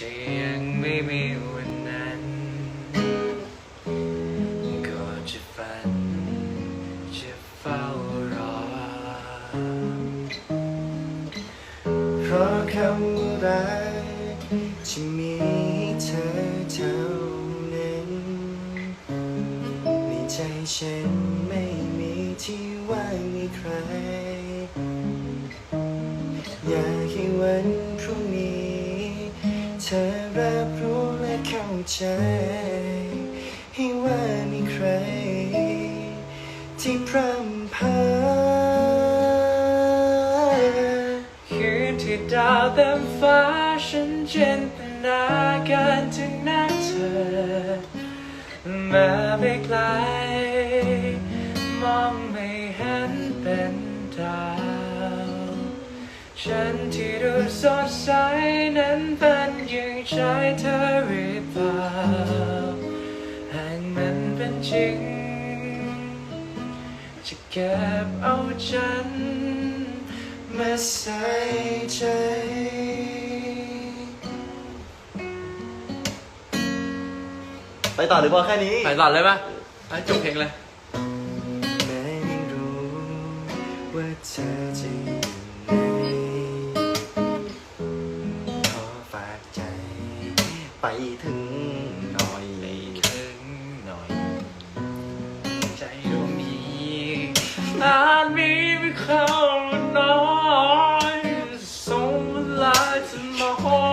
จะยังไม่มีวันนั้นก็จะฝัน จะเฝ้ารอ เพราะคำรักจะมีเธอเท่านั้นในใจฉันไม่มีที่ว่างให้ใคร อยากให้วันพรุ่ง เธอรับรู้และเข้าใจ ให้ว่ามีใคร ที่พร่ำพอคืนที่ดาวเต็มฟ้าฉันจินตนาการถึงหน้าเธอ มาไปไกล มองไม่เห็นเป็นดาว ฉันที่ดูสดใส ใจเธอหรือเปล่าหากมันเป็นจริง จะเก็บเอาฉันมาใส่ใจไปต่อหรือพอแค่นี้ ไปต่อเลยปะไปจบเพลงเลยแม้ไม่รู้ว่าเธอจะ ไปถึงหน่อยถึงหน่อย ใจดวงนี้อาจมีไม่เข้าน้อยสงเวลาจะมา